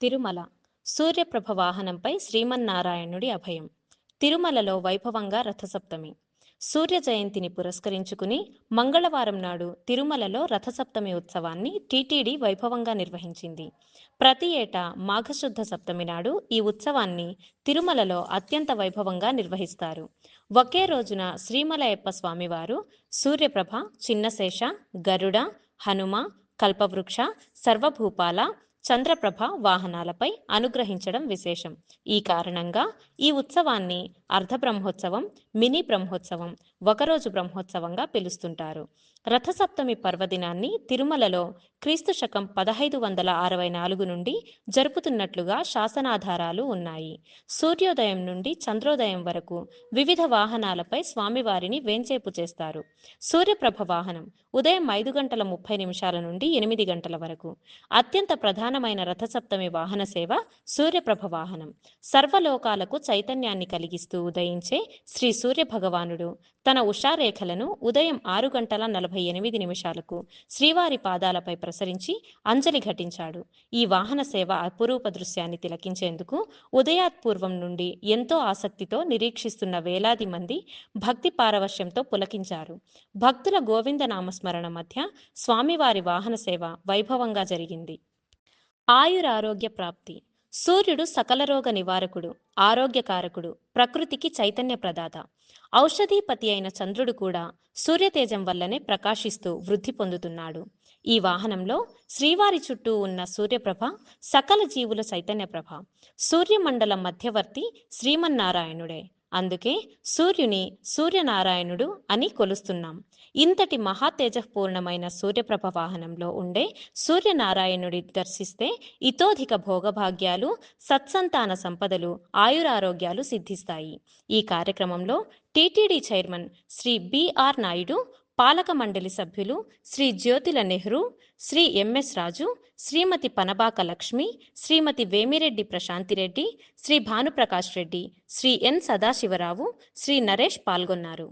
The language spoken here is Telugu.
తిరుమల. సూర్యప్రభ వాహనంపై శ్రీమన్నారాయణుడి అభయం. తిరుమలలో వైభవంగా రథసప్తమి. సూర్య జయంతిని పురస్కరించుకుని మంగళవారం నాడు తిరుమలలో రథసప్తమి ఉత్సవాన్ని టీటీడీ వైభవంగా నిర్వహించింది. ప్రతి ఏటా మాఘశుద్ధ సప్తమి నాడు ఈ ఉత్సవాన్ని తిరుమలలో అత్యంత వైభవంగా నిర్వహిస్తారు. ఒకే రోజున శ్రీమలయప్ప స్వామివారు సూర్యప్రభ చిన్నశేష గరుడ హనుమ కల్పవృక్ష సర్వభూపాల చంద్రప్రభ వాహనాలపై అనుగ్రహించడం విశేషం. ఈ కారణంగా ఈ ఉత్సవాన్ని అర్ధ బ్రహ్మోత్సవం మినీ బ్రహ్మోత్సవం ఒకరోజు బ్రహ్మోత్సవంగా పిలుస్తుంటారు. రథసప్తమి పర్వదినాన్ని తిరుమలలో క్రీస్తు శకం పదహైదు వందల అరవై నాలుగు నుండి జరుపుతున్నట్లుగా శాసనాధారాలు ఉన్నాయి. సూర్యోదయం నుండి చంద్రోదయం వరకు వివిధ వాహనాలపై స్వామివారిని వేంచేపు చేస్తారు. సూర్యప్రభ వాహనం ఉదయం ఐదు గంటల ముప్పై నిమిషాల నుండి ఎనిమిది గంటల వరకు. అత్యంత ప్రధానమైన రథసప్తమి వాహన సేవ సూర్యప్రభ వాహనం. సర్వలోకాలకు చైతన్యాన్ని కలిగిస్తూ ఉదయించే శ్రీ సూర్య భగవానుడు తన ఉషారేఖలను ఉదయం ఆరు గంటల నలభై ఎనిమిది నిమిషాలకు శ్రీవారి పాదాలపై ప్రసరించి అంజలి ఘటించాడు. ఈ వాహన సేవ అపురూప దృశ్యాన్ని తిలకించేందుకు ఉదయాత్పూర్వం నుండి ఎంతో ఆసక్తితో నిరీక్షిస్తున్న వేలాది మంది భక్తి పారవశ్యంతో పులకించారు. భక్తుల గోవింద నామస్మరణ మధ్య స్వామివారి వాహన సేవ వైభవంగా జరిగింది. ఆయురారోగ్య ప్రాప్తి. సూర్యుడు సకల రోగ నివారకుడు ఆరోగ్యకారకుడు ప్రకృతికి చైతన్య ప్రదాత. ఔషధీపతి అయిన చంద్రుడు కూడా సూర్యతేజం వల్లనే ప్రకాశిస్తూ వృద్ధి పొందుతున్నాడు. ఈ వాహనంలో శ్రీవారి చుట్టూ ఉన్న సూర్యప్రభ సకల జీవుల చైతన్యప్రభ సూర్యమండలం మధ్యవర్తి శ్రీమన్నారాయణుడే. అందుకే సూర్యుని సూర్యనారాయణుడు అని కొలుస్తున్నాం. ఇంతటి మహా తేజపూర్ణమైన సూర్యప్రభ వాహనంలో ఉండే సూర్యనారాయణుడి దర్శిస్తే ఇతోధిక భోగభాగ్యాలు సత్సంతాన సంపదలు ఆయురారోగ్యాలు సిద్ధిస్తాయి. ఈ కార్యక్రమంలో TTD chairman Shri BR Naidu పాలక మండలి సభ్యులు శ్రీ జ్యోతిల నెహ్రూ శ్రీ ఎంఎస్ రాజు శ్రీమతి పనబాక లక్ష్మి శ్రీమతి వేమిరెడ్డి ప్రశాంతిరెడ్డి శ్రీ భానుప్రకాష్ రెడ్డి శ్రీ ఎన్ సదాశివరావు శ్రీ నరేష్ పాల్గొన్నారు.